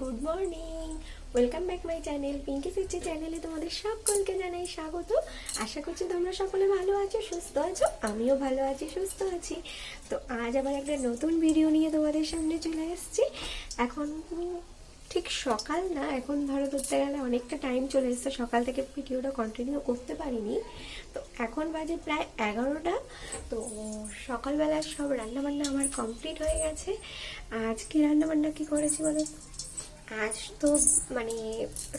Good morning. Welcome back my channel, Pinki সিচি চ্যানেলে তোমাদের সকলকে জানাই স্বাগত। আশা করছি তোমরা সকলে ভালো আছো, সুস্থ আছো, আমিও ভালো আছি, সুস্থ আছি। তো আজ আবার একটা নতুন ভিডিও নিয়ে তোমাদের সামনে চলে এসেছি এখন ঠিক সকাল না, এখন ধরো ধরতে গেলে অনেকটা টাইম চলে এসছে, সকাল থেকে ভিডিওটা কন্টিনিউ করতে পারিনি। তো এখন বাজে প্রায় এগারোটা। তো সকালবেলা সব রান্নাবান্না আমার কমপ্লিট হয়ে গেছে। আজকে রান্নাবান্না কি করেছি বলো? আজ তো মানে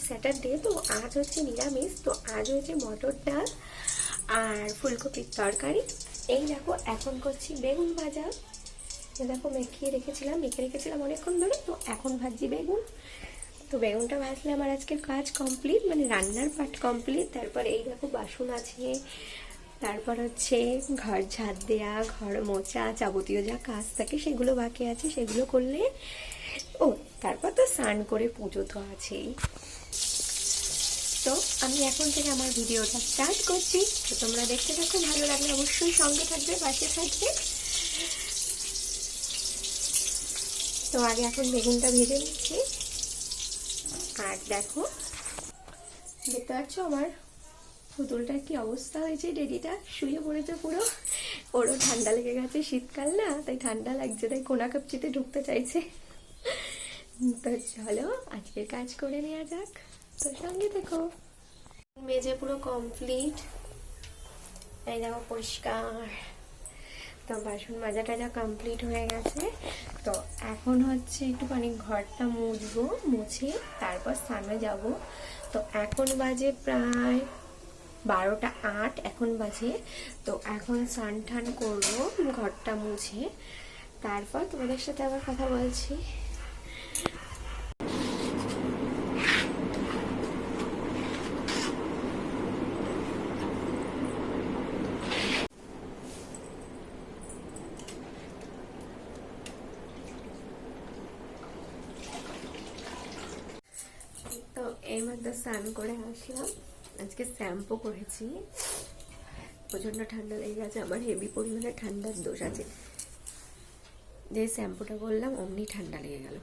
স্যাটারডে তো আজ হচ্ছে নিরামিষ, তো আজ হচ্ছে মটর ডাল আর ফুলকপির তরকারি। এই দেখো, এখন করছি বেগুন ভাজা। দেখো, মেখিয়ে রেখেছিলাম, মেখে রেখেছিলাম অনেকক্ষণ ধরে, তো এখন ভাজছি বেগুন। তো বেগুনটা ভাজলে আমার আজকের কাজ কমপ্লিট মানে রান্নার পার্ট কমপ্লিট তারপর এই দেখো, বাসন আছে। তারপর হচ্ছে ঘর ঝাড় দেওয়া ঘর মোচা যাবতীয় যা কাজ থাকে সেগুলো বাকি আছে, সেগুলো করলে, ও তারপর তো স্নান করে পুজো তো আছেই। তো আমি এখন থেকে আমার ভিডিওটা স্টার্ট করছি। তো তোমরা দেখতে থাকো, ভালো লাগলে অবশ্যই সঙ্গে থাকবে, পাশে থাকবে। তো আগে এখন বেগুনটা ভেজে নিচ্ছি। আর দেখো, দেখতে পাচ্ছ আমার পুতুলটার কি অবস্থা হয়েছে? ডেডিটা শুয়ে পড়েছে পুরো। ওরও ঠান্ডা লেগে গেছে শীতকাল না, তাই ঠান্ডা লাগছে, তাই কোনা কাপচিতে ঢুকতে চাইছে। তো চলো, আজকের কাজ করে নেওয়া যাক। তো সঙ্গে দেখো মেজে পুরো কমপ্লিট এই দেখো পরিষ্কার। তো বাসন মাজা টাজা কমপ্লিট হয়ে গেছে। তো এখন হচ্ছে একটুখানি ঘরটা মুছবো, মুছে তারপর স্নানে যাব। তো এখন বাজে প্রায় বারোটা আট, এখন বাজে। তো এখন স্নান টান করব, ঘরটা মুছে। তারপর তোমাদের সাথে আবার কথা বলছি তো এই স্নান করে আসলাম। আজকে শ্যাম্পু করেছি। প্রচণ্ড ঠান্ডা লেগে গেছে, আমার হেভি পরিমাণে ঠান্ডার দোষ আছে। যে শ্যাম্পুটা করলাম অমনি ঠান্ডা লেগে গেল।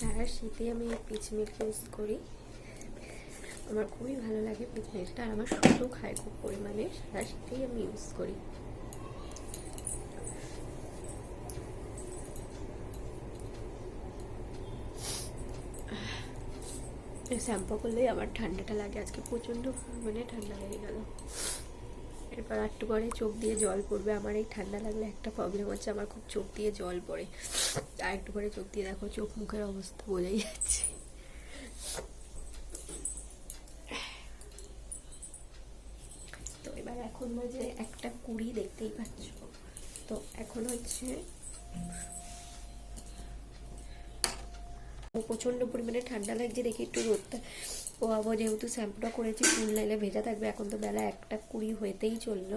সারা শীতে আমি পিচ মিল্ক ইউজ করি। আমার খুবই ভালো লাগে পিচ মিল্কটা আর আমার শুধু খায় খুব পরিমাণে। সারা শীতেই আমি ইউজ করি। শ্যাম্পু করলেই আমার ঠান্ডাটা লাগে। আজকে প্রচণ্ড পরিমাণে ঠান্ডা লেগে গেল। এরপর একটু পরে চোখ দিয়ে জল পড়বে। আমার এই ঠান্ডা লাগলে একটা প্রবলেম হচ্ছে, আমার খুব চোখ দিয়ে জল পড়ে। আর একটু পরে চোখ দিয়ে দেখো, চোখ মুখের অবস্থা বোঝাই যাচ্ছে। তো এবার এখন বাজে একটা কুড়ি, দেখতেই পাচ্ছ? তো এখন হচ্ছে প্রচণ্ড পরিমাণে ঠান্ডা লাগছে দেখি একটু রোদটা আবার যেহেতু শ্যাম্পুটা করেছি, চুল নাইলে ভেজা থাকবে। এখন তো বেলা একটা কুড়ি হইতেই চলল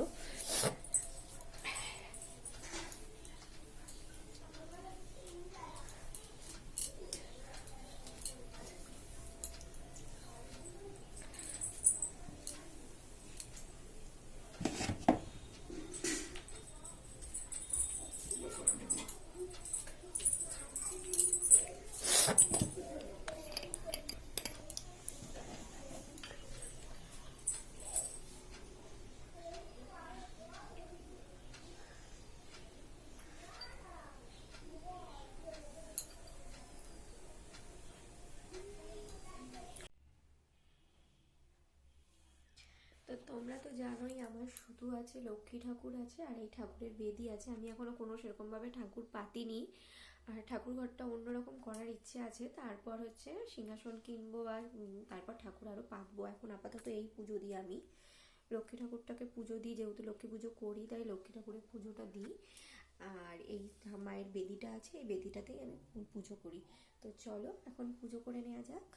তো তোমরা তো জানোই আমার শুধু আছে, লক্ষ্মী ঠাকুর আছে আর এই ঠাকুরের বেদি আছে। আমি এখনও কোনো সেরকমভাবে ঠাকুর পাতিনি। আর ঠাকুর ঘরটা অন্যরকম করার ইচ্ছে আছে। তারপর হচ্ছে সিংহাসন কিনবো আর তারপর ঠাকুর আরও পাতবো এখন আপাতত এই পুজো দিই আমি। লক্ষ্মী ঠাকুরটাকে পুজো দিই, যেহেতু লক্ষ্মী পুজো করি, তাই লক্ষ্মী ঠাকুরের পুজোটা দিই। আর এই মায়ের বেদিটা আছে, এই বেদিটাতেই আমি পুজো করি। তো চলো, এখন পুজো করে নেওয়া যাক।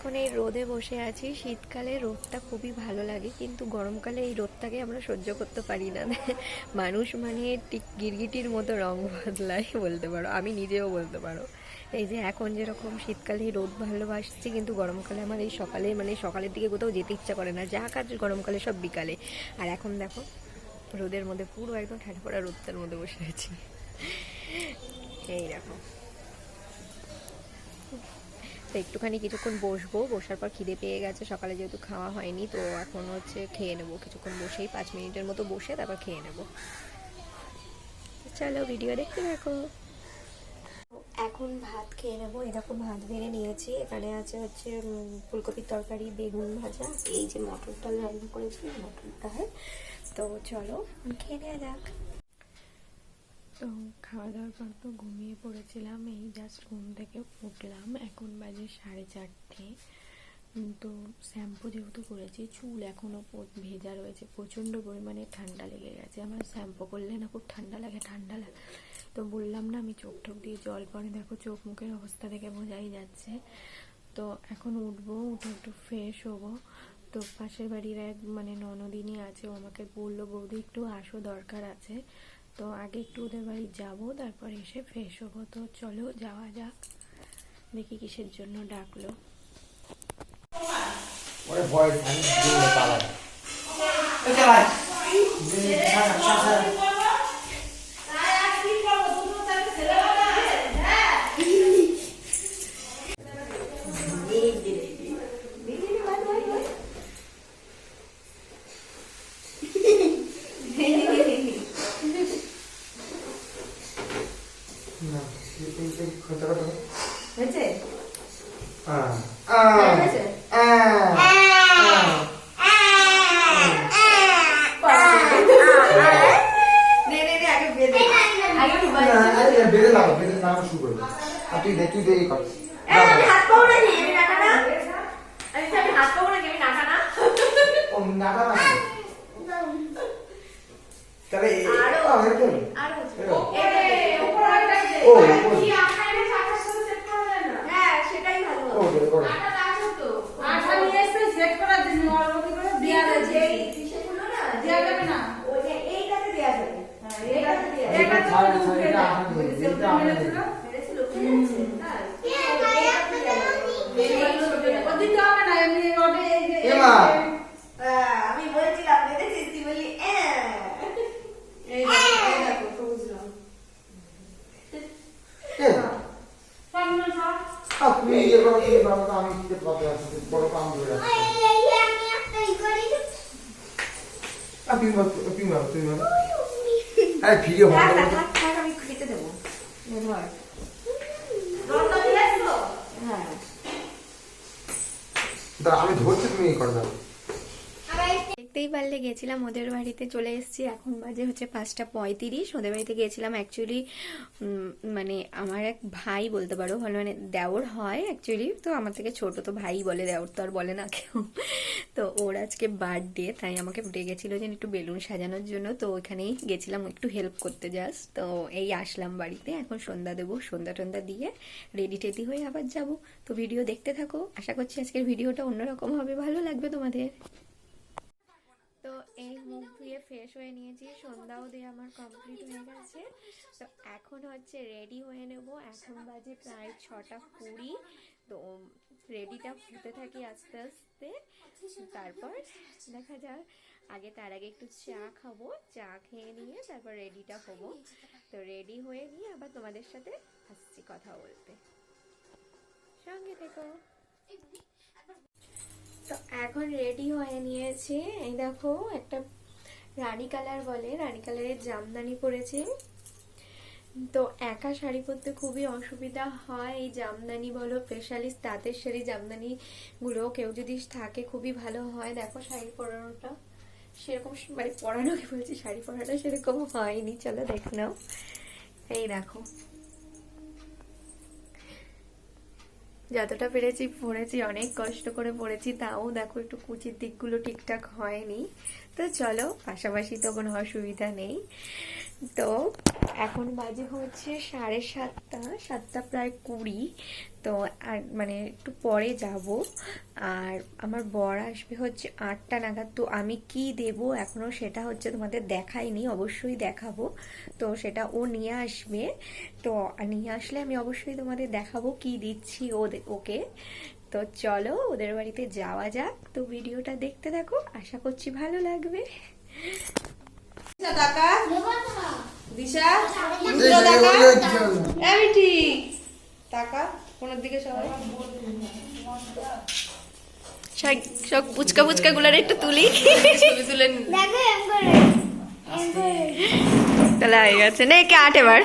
এখন এই রোদে বসে আছি, শীতকালে রোদটা খুবই ভালো লাগে, কিন্তু গরমকালে এই রোদটাকে আমরা সহ্য করতে পারি না। মানুষ মানে ঠিক গিরগিটির মতো রং বদলায় বলতে পারো, আমি নিজেও বলতে পারো। এই যে এখন যেরকম শীতকালে রোদ ভালোবাসছি, কিন্তু গরমকালে আমার এই সকালে মানে সকালের দিকে কোথাও যেতে ইচ্ছা করে না, যা কাজ গরমকালে সব বিকালে। আর এখন দেখো, রোদের মধ্যে পুরো একদম ঠান্ডা পড়া রোদটার মধ্যে বসে আছি। এই দেখো। তো একটুখানি কিছুক্ষণ বসবো। বসার পর খিদে পেয়ে গেছে, সকালে যেহেতু খাওয়া হয়নি, তো এখন হচ্ছে খেয়ে নেব। কিছুক্ষণ বসেই পাঁচ মিনিটের মতো বসে তারপর খেয়ে নেব। চলো ভিডিও দেখতে থাকো। এখন ভাত খেয়ে নেব। এরকম ভাত বেড়ে নিয়েছি। এখানে আছে হচ্ছে ফুলকপির তরকারি, বেগুন ভাজা, এই যে মটর ডাল রান্না করেছি মটর ডাল তো চলো, খেয়ে নেওয়া যাক। তো খাওয়া দাওয়ার পর তো ঘুমিয়ে পড়েছিলাম, এই জাস্ট ঘুম থেকে উঠলাম, এখন বাজে সাড়ে চারটে। তো শ্যাম্পু যেহেতু করেছি, চুল এখনও ভেজা রয়েছে, প্রচণ্ড পরিমাণে ঠান্ডা লেগে গেছে। আমার শ্যাম্পু করলে না খুব ঠান্ডা লাগে ঠান্ডা লাগে। তো বললাম না, আমি চোখ টোক দিয়ে জল পরে দেখো চোখ মুখের অবস্থা দেখে বোঝাই যাচ্ছে। তো এখন উঠবো, উঠে একটু ফ্রেশ হব। তো পাশের বাড়ির এক মানে ননদিনী আছে, ও আমাকে বলল, বৌদি, একটু আসো, দরকার আছে। তো আগে একটু ওদের বাড়ি যাব তারপরে এসে ফ্রেশ হব। তো চলো যাওয়া যাক। দেখি কিসের জন্য ডাকলো। ওরে ভয় আমি দিয়ে পালাই এই চালাই যে শাসা শাসা না এই এই এই কথা কথা হয়েছে আ আ হয়েছে? আ নে নে নে আগে বেঁধে আগে একটু না বাজে আরে বেদে লাও বেদে নাম শুরু করবে আর তুই দে তুই দে এই কর এই আমি হাত পাবো না কি আমি নাকা না আমি তো আমি হাত পাবো না কি আমি নাকা না ও নাটা না তাহলে এই আরও। আ এরকম আর হচ্ছে এরকম। এই উপর একটা দে ও উপর। কি আখাইলে সাথে সাথে সেট করা যায় না হ্যাঁ সেটাই ভালো ও দে করো আটা আছে তো আঠা নিয়ে এসে সেট করার জন্য অল্প কি করে দেওয়া দেয়া যাচ্ছে যেই বিষয়গুলো না দেয়া যাবে না। ওই এইটাতে দেয়া যাবে হ্যাঁ এইটাতে দেয়া যাবে এটা আঠা দিয়ে দে, এটা দিয়ে দে। মেরেছিল? মেরেছে তাই। এইটাতে দেয়া যাবে ও দিতে হবে না এমনি রডে এই যে এ আমি বলছিলাম মেরেছিস তুই? বললি "অ্যাঁ।" এই দেখো, এই দেখো, তো বুঝলাম। এ। সামনে সব আ তুমি করো তুমি করো তো আমি না বড় কাম ধরে আছে তুমি তুমি তুমি আরে ভিডিও বন্ধ থাক, থাক, থাক, আমি দেবো ধর? হ্যাঁ আমি ধরছি তুমি এই করে দাও দেখতেই পারলে গেছিলাম ওদের বাড়িতে চলে এসেছি। এখন বাজে হচ্ছে পাঁচটা পঁয়ত্রিশ। ওদের বাড়িতে গিয়েছিলাম অ্যাকচুয়ালি মানে আমার এক ভাই বলতে পারো, ভালো মানে দেওর হয় অ্যাকচুয়ালি তো আমার থেকে ছোট তো ভাই বলে, দেওর তো আর বলে না কেউ। তো ওর আজকে বার্থডে তাই আমাকে ডেকেছিল যে একটু বেলুন সাজানোর জন্য। তো ওইখানেই গেছিলাম একটু হেল্প করতে যাস তো এই আসলাম বাড়িতে। এখন সন্ধ্যা দেবো। সন্ধ্যা টন্ধ্যা দিয়ে রেডি টেডি হয়ে আবার যাব। তো ভিডিও দেখতে থাকো। আশা করছি আজকের ভিডিওটা অন্যরকম হবে। ভালো লাগবে তোমাদের। তো এই মুখ ধুয়ে ফ্রেশ হয়ে নিয়েছি, সন্ধ্যাও দিয়ে আমার কমপ্লিট হয়ে গেছে। তো এখন হচ্ছে রেডি হয়ে নেব, এখন বাজে প্রায় ছটা কুড়ি। তো রেডিটা হতে থাকি আস্তে আস্তে। তারপর দেখা যাক, আগে তার আগে একটু চা খাব, চা খেয়ে নিয়ে তারপর রেডিটা হব। তো রেডি হয়ে নিয়ে আবার তোমাদের সাথে আসছি কথা বলতে। সঙ্গে থেকো। তো এখন রেডি হয়ে নিয়েছি। এই দেখো, একটা রানী কালার বলে, রানী কালারের জামদানি পরেছি। তো একা শাড়ি পরতে খুবই অসুবিধা হয়। এই জামদানি বলো স্পেশালিস্ট তাঁতের শাড়ি জামদানি গুলো কেউ যদি থাকে, খুবই ভালো হয়। দেখো শাড়ি পরানোটা সেরকম মানে পরানো কি বলছি, শাড়ি পরাটা সেরকম হয়নি। চলো দেখ নাও। এই দেখো। যতটা পেরেছি পড়েছি অনেক কষ্ট করে পড়েছি তাও দেখো একটু কুচির দিকগুলো ঠিকঠাক হয়নি। তো চলো, পাশাপাশি তো কোনো অসুবিধা নেই। তো এখন বাজে হচ্ছে সাড়ে সাতটা সাতটা প্রায় কুড়ি। তো আর মানে একটু পরে যাব। আর আমার বর আসবে হচ্ছে আটটা নাগাদ। তো আমি কি দেব এখনও সেটা হচ্ছে তোমাদের দেখাইনি, অবশ্যই দেখাবো। তো সেটা ও নিয়ে আসবে। তো নিয়ে আসলে আমি অবশ্যই তোমাদের দেখাবো কি দিচ্ছি ও ওকে। তো চলো ওদের বাড়িতে যাওয়া যাক। তো ভিডিওটা দেখতে থাকো আশা করছি ভালো লাগবে। দিশা কোনের দিকে সবাই। সব- সব পুচকা পুচকা গুলার একটু তুলি। ছবি তুলে। তাহলে হয়ে গেছে। না একে আট এবার?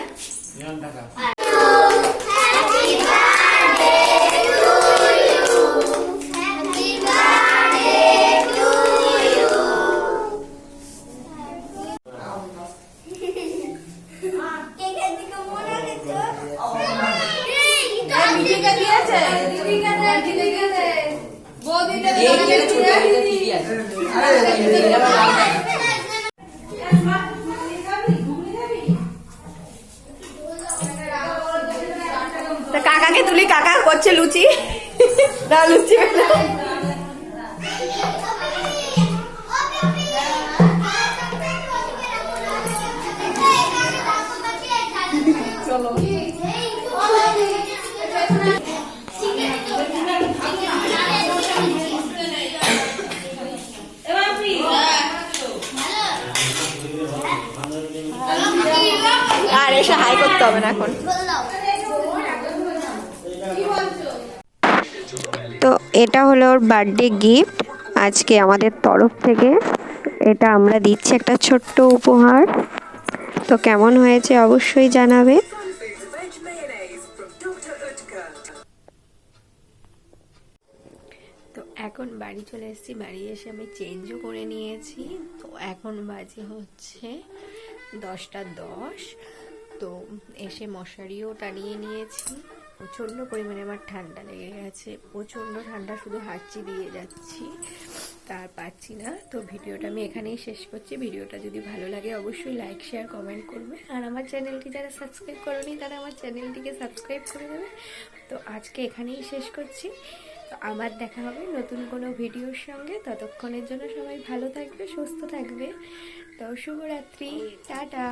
বেলা আর এসে হাই করতে হবে না এখন। তো এটা হলো ওর বার্থডে গিফট আজকে আমাদের তরফ থেকে এটা আমরা দিচ্ছি একটা ছোট্ট উপহার। তো কেমন হয়েছে অবশ্যই জানাবে. তো এখন বাড়ি চলে এসেছি, বাড়ি এসে আমি চেঞ্জও করে নিয়েছি। তো এখন বাজে হচ্ছে দশটা দশ। তো এসে মশারিও টানিয়ে নিয়েছি। প্রচণ্ড পরিমাণে আমার ঠান্ডা লেগে গেছে। প্রচণ্ড ঠান্ডা শুধু হাঁচি দিয়ে যাচ্ছি, তার পাচ্ছি না। তো ভিডিওটা আমি এখানেই শেষ করছি। ভিডিওটা যদি ভালো লাগে অবশ্যই লাইক শেয়ার কমেন্ট করবে। আর আমার চ্যানেলটি যারা সাবস্ক্রাইব করনি, তারা আমার চ্যানেলটিকে সাবস্ক্রাইব করে দেবে। তো আজকে এখানেই শেষ করছি। তো আবার দেখা হবে নতুন কোনো ভিডিওর সঙ্গে। ততক্ষণের জন্য সবাই ভালো থাকবে, সুস্থ থাকবে। তো শুভরাত্রি। টাটা।